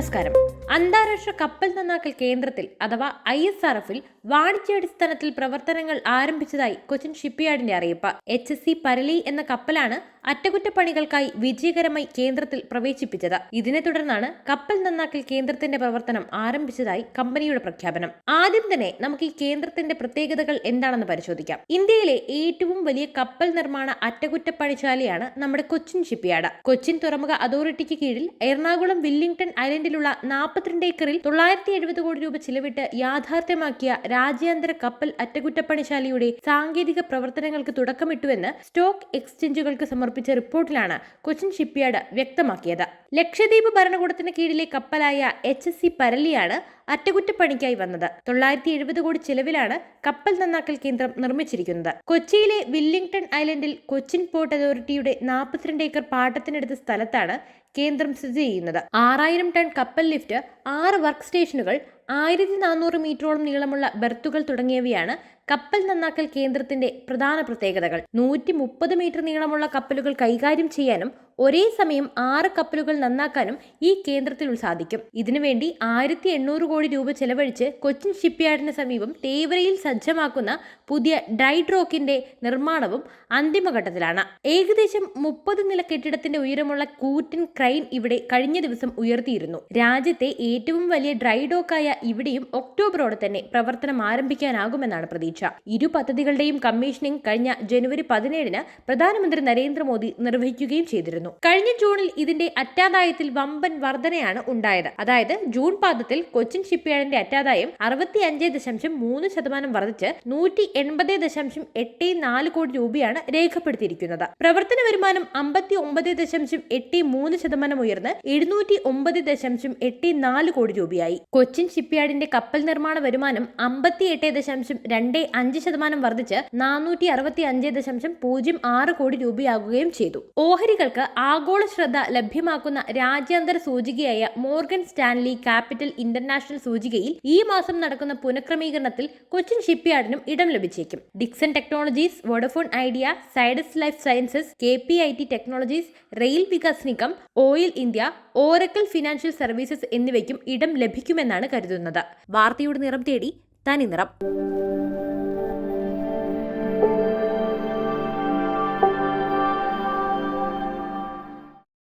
നമസ്കാരം അന്താരാഷ്ട്ര കപ്പൽ നന്നാക്കൽ കേന്ദ്രത്തിൽ അഥവാ ഐ എസ് ആർ എഫിൽ വാണിജ്യാടിസ്ഥാനത്തിൽ പ്രവർത്തനങ്ങൾ ആരംഭിച്ചതായി കൊച്ചിൻ ഷിപ്പ്യാർഡിന്റെ അറിയിപ്പ്. എച്ച് എസ് സി പരലി എന്ന കപ്പലാണ് അറ്റകുറ്റപ്പണികൾക്കായി വിജയകരമായി കേന്ദ്രത്തിൽ പ്രവേശിപ്പിച്ചത്. ഇതിനെ തുടർന്നാണ് കപ്പൽ നന്നാക്കൽ കേന്ദ്രത്തിന്റെ പ്രവർത്തനം ആരംഭിച്ചതായി കമ്പനിയുടെ പ്രഖ്യാപനം. ആദ്യം തന്നെ നമുക്ക് ഈ കേന്ദ്രത്തിന്റെ പ്രത്യേകതകൾ എന്താണെന്ന് പരിശോധിക്കാം. ഇന്ത്യയിലെ ഏറ്റവും വലിയ കപ്പൽ നിർമ്മാണ അറ്റകുറ്റപ്പണിശാലയാണ് നമ്മുടെ കൊച്ചിൻ ഷിപ്പ്യാർഡ്. കൊച്ചിൻ തുറമുഖ അതോറിറ്റിക്ക് കീഴിൽ എറണാകുളം വില്ലിംഗ്ടൺ ഐലൻഡിലുള്ള നാൽപ്പത്തിരണ്ട് ഏക്കറിൽ തൊള്ളായിരത്തി എഴുപത് കോടി രൂപ ചിലവിട്ട് യാഥാർത്ഥ്യമാക്കിയ രാജ്യാന്തര കപ്പൽ അറ്റകുറ്റപ്പണിശാലയുടെ സാങ്കേതിക പ്രവർത്തനങ്ങൾക്ക് തുടക്കമിട്ടുവെന്ന് സ്റ്റോക്ക് എക്സ്ചേഞ്ചുകൾക്ക് സമർപ്പിച്ച റിപ്പോർട്ടിലാണ് കൊച്ചിൻ ഷിപ്പ്യാർഡ് വ്യക്തമാക്കിയത്. ലക്ഷദ്വീപ് ഭരണകൂടത്തിന് കീഴിലെ കപ്പലായ എച്ച് എസ് സി പരലിയാണ് അറ്റകുറ്റപ്പണിക്കായി വന്നത്. തൊള്ളായിരത്തി എഴുപത് കോടി ചെലവിലാണ് കപ്പൽ നന്നാക്കൽ കേന്ദ്രം നിർമ്മിച്ചിരിക്കുന്നത്. കൊച്ചിയിലെ വില്ലിംഗ്ടൺ ഐലൻഡിൽ കൊച്ചിൻ പോർട്ട് അതോറിറ്റിയുടെ നാൽപ്പത്തിരണ്ട് ഏക്കർ പാട്ടത്തിനെടുത്ത സ്ഥലത്താണ് കേന്ദ്രം സ്ഥിതി ചെയ്യുന്നത്. ആറായിരം ടൺ കപ്പൽ ലിഫ്റ്റ് ആറ് വർക്ക് സ്റ്റേഷനുകൾ ആയിരത്തി നാനൂറ് മീറ്ററോളം നീളമുള്ള ബെർത്തുകൾ തുടങ്ങിയവയാണ് കപ്പൽ നന്നാക്കൽ കേന്ദ്രത്തിന്റെ പ്രധാന പ്രത്യേകതകൾ. നൂറ്റി മുപ്പത് മീറ്റർ നീളമുള്ള കപ്പലുകൾ കൈകാര്യം ചെയ്യാനും ഒരേ സമയം ആറ് കപ്പലുകൾ നന്നാക്കാനും ഈ കേന്ദ്രത്തിൽ സാധിക്കും. ഇതിനുവേണ്ടി ആയിരത്തി എണ്ണൂറ് കോടി രൂപ ചെലവഴിച്ച് കൊച്ചിൻ ഷിപ്പ്യാർഡിന് സമീപം തേവരയിൽ സജ്ജമാക്കുന്ന പുതിയ ഡ്രൈ ഡ്രോക്കിന്റെ നിർമ്മാണവും അന്തിമഘട്ടത്തിലാണ്. ഏകദേശം മുപ്പത് നില കെട്ടിടത്തിന്റെ ഉയരമുള്ള കൂറ്റൻ ക്രൈൻ ഇവിടെ കഴിഞ്ഞ ദിവസം ഉയർത്തിയിരുന്നു. രാജ്യത്തെ ഏറ്റവും വലിയ ഡ്രൈ ഡോക്കായ ഇവിടെയും ഒക്ടോബറോടെ തന്നെ പ്രവർത്തനം ആരംഭിക്കാനാകുമെന്നാണ് പ്രതീക്ഷ. ഇരു പദ്ധതികളുടെയും കമ്മീഷനിംഗ് കഴിഞ്ഞ ജനുവരി പതിനേഴിന് പ്രധാനമന്ത്രി നരേന്ദ്രമോദി നിർവഹിക്കുകയും ചെയ്തിരുന്നു. കഴിഞ്ഞ ജൂണിൽ ഇതിന്റെ അറ്റാദായത്തിൽ വമ്പൻ വർധനയാണ് ഉണ്ടായത്. അതായത് ജൂൺ പാദത്തിൽ കൊച്ചിൻ ഷിപ്പ്യാർഡിന്റെ അറ്റാദായം അറുപത്തി അഞ്ച് ദശാംശം മൂന്ന് ശതമാനം വർദ്ധിച്ച് നൂറ്റി എൺപത് ദശാംശം എട്ട് നാല് കോടി രൂപയാണ് രേഖപ്പെടുത്തിയിരിക്കുന്നത്. പ്രവർത്തന വരുമാനം അമ്പത്തി ഒമ്പത് ദശാംശം എട്ട് മൂന്ന് ശതമാനം ഉയർന്ന് എഴുന്നൂറ്റി ഒമ്പത് ദശാംശം എട്ട് നാല് കോടി രൂപയായി. കൊച്ചിൻ ഷിപ്പ്യാർഡിന്റെ കപ്പൽ നിർമ്മാണ വരുമാനം അമ്പത്തി എട്ട് ദശാംശം രണ്ട് അഞ്ച് ശതമാനം വർദ്ധിച്ച് നാനൂറ്റി അറുപത്തി അഞ്ച് ദശാംശം പൂജ്യം ആറ് കോടി രൂപയാകുകയും ചെയ്തു. ഓഹരികൾക്ക് ആഗോള ശ്രദ്ധ ലഭ്യമാക്കുന്ന രാജ്യാന്തര സൂചികയായ മോർഗൻ സ്റ്റാൻലി ക്യാപിറ്റൽ ഇന്റർനാഷണൽ സൂചികയിൽ ഈ മാസം നടക്കുന്ന പുനഃക്രമീകരണത്തിൽ കൊച്ചിൻ ഷിപ്പ്യാർഡിനും ഇടം ലഭിച്ചേക്കും. Dixon technologies Vodafone Idea Zydus life sciences K P I T technologies rail Vikas Nigam oil India Oracle financial services എന്നിവയ്ക്കും ഇടം ലഭിക്കുമെന്നാണ് കരുതുന്നത്. വാർത്തയുടെ നിറം തേടി തനി നിറം.